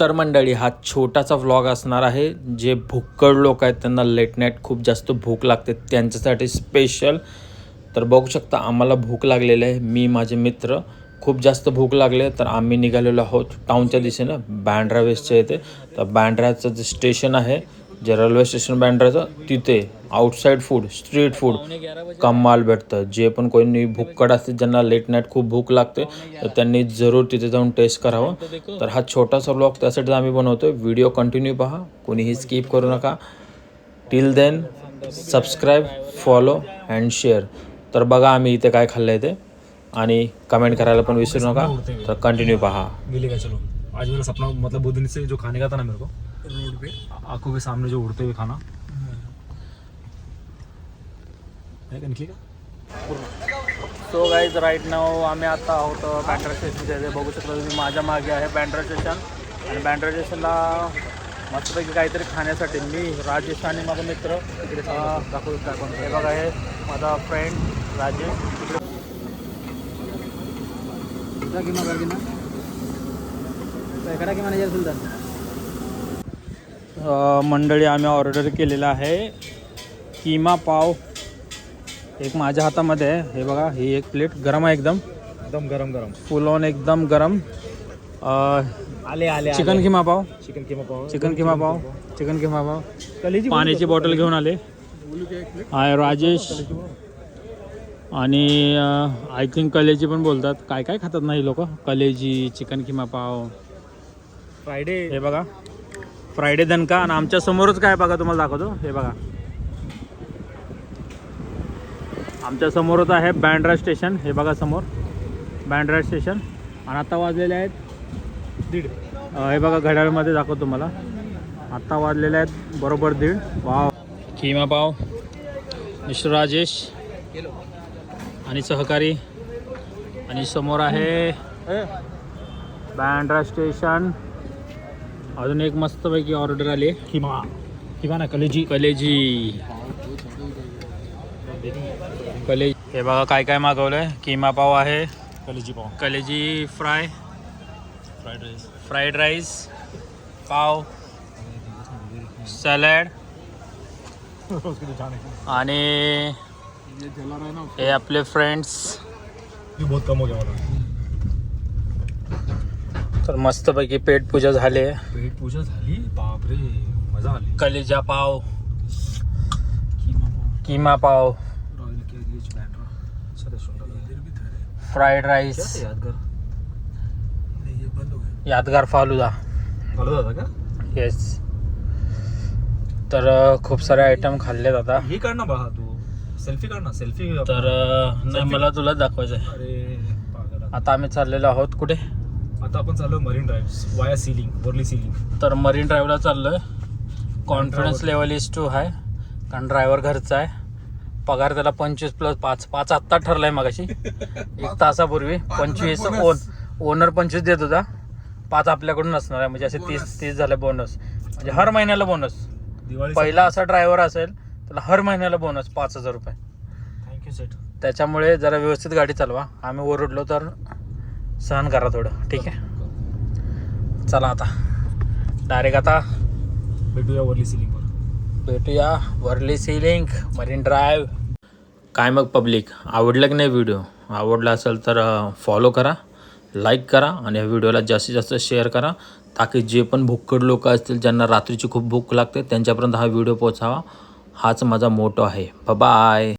तर मंडळी हा छोटासा व्लॉग असणार आहे जे भुक्कड लोक आहेत त्यांना लेट नाईट खूप जास्त भूक लागते त्यांच्यासाठी स्पेशल तर बघू शकता आम्हाला भूक लागलेली आहे मी माझे मित्र खूप जास्त भूक लागले तर आम्ही निघालेलो आहोत टाऊनच्या दिशेनं बँड्रा वेस्टच्या इथे. तर बँड्राचं जे स्टेशन आहे जे रेल्वे स्टेशन बँड्राचं तिथे आउटसाईड फूड स्ट्रीट फूड कमाल भेटतं. जे पण कोणी भुक्कड असते ज्यांना लेट नाईट खूप भूक लागते तर त्यांनी जरूर तिथे जाऊन टेस्ट करावं. तर हा छोटासा ब्लॉग त्यासाठी आम्ही बनवतो व्हिडिओ कंटिन्यू पहा. कोणीही स्किप करू नका. Till then subscribe follow and share तर बघा आम्ही इथे काय खाल्लं आहे ते. आणि कमेंट करायला पण विसरू नका. तर कंटिन्यू पहा. चलो? आज मेरा सपना मतलब बहुत से जो खाने का था ना मेरे को रोड पे। आँखों के सामने जो उड़ते हुए खाना। है। सो गाईज राईट नाव आम्ही आता आहोत बँड्रा स्टेशनच्या इथे बघू शकता तुम्ही माझ्या मागे आहे बँड्रा स्टेशन आणि बँड्रा स्टेशनला मस्तपैकी काहीतरी खाण्यासाठी मी राजेश आणि माझा मित्र तिकडे काय पण हे बघा हे माझा फ्रेंड राजेश तिकडे अ, मंडळी आम्ही ऑर्डर केलेला आहे. किमा पाव. एक माझ्या हातामध्ये आहे. हे बघा ही एक प्लेट गरम आहे एकदम. एकदम गरम गरम. फुल ऑन एकदम गरम. अ, आले आले चिकन किमा पाव. चिकन किमा पाव. चिकन किमा पाव. चिकन किमा पाव. कलेजी पाण्याची बॉटल घेऊन आले. आहे राजेश. आणि आय थिंक कलेजी पण बोलतात. काय काय खातात नाही लोक? कलेजी चिकन किमा पाव. फ्रायडे हे बघा. फ्रायडे दणका आणि आमच्या समोरच काय बघा तुम्हाला दाखवतो. हे बघा. आमच्या समोरच आहे बँड्रा स्टेशन हे बघा समोर. बँड्रा स्टेशन आणि आता वाजलेले आहेत दीड. हे बघा घड्याळमध्ये दाखवतो तुम्हाला. आत्ता वाजलेले आहेत बरोबर दीड. वाव. किमा पाव मिस्टर राजेश. आणि सहकारी. आणि समोर आहे बँड्रा स्टेशन अजून एक मस्तपैकी ऑर्डर आली आहे. किमा किमा ना कलेजी. कलेजी. कलेजी. हे बघा काय काय मागवलंय. किमा पाव आहे. कलेजी पाव. कलेजी fry. Fried rice. Fried rice. Pav. Salad. आणि हे आपले फ्रेंड्स. बहुत कम हो गया तर मस्तपैकी पेट पूजा झाली आहे. पेट पूजा झाली? बापरे मजा आली. कलेजा पाव. किमा पाव. फ्राईड क्या राईस यादगार. फालुदा. झाला का? येस तर खूप सारे आयटम खाल्लेत आता. हे काढ ना बहा तू. सेल्फी काढ ना सेल्फी तर नाही मला तुला दाखवायचं आहे अरे पागल. आहे. आता आम्ही चाललेलो आहोत कुठे? आता आपण चाललो Marine Drive via sea link Worli sea link तर मरीन ड्राईव्हला चाललोय. Confidence level is too high कारण ड्रायव्हर घरचा आहे. पगार त्याला पंचवीस प्लस पाच पाच आत्ता ठरलाय मगाशी. एक तासापूर्वी पंचवीस ओन ओनर पंचवीस देत होता. पाच आपल्याकडून असणार आहे म्हणजे असे तीस तीस झाले बोनस म्हणजे हर महिन्याला बोनस पहिला असा ड्रायव्हर असेल त्याला हर महिन्याला बोनस पाच हजार रुपये. थँक्यू सेट त्याच्यामुळे जरा व्यवस्थित गाडी चालवा. आम्ही ओरडलो तर सहन करा थोडं ठीक आहे? चला आता. डायरेक्ट आता भेटूया वर्ली सिलिंगवर भेटूया वर्ली सिलिंग मरीन ड्राईव्ह काय मग पब्लिक आवडलं की नाही व्हिडिओ आवडला असेल तर फॉलो करा लाईक करा आणि या व्हिडिओला जास्तीत जास्त शेअर करा. ताकी जे पण भुक्कड लोक असतील ज्यांना रात्रीची खूप भूक लागते त्यांच्यापर्यंत हा व्हिडिओ पोचावा हाच माझा मोटो आहे. बाय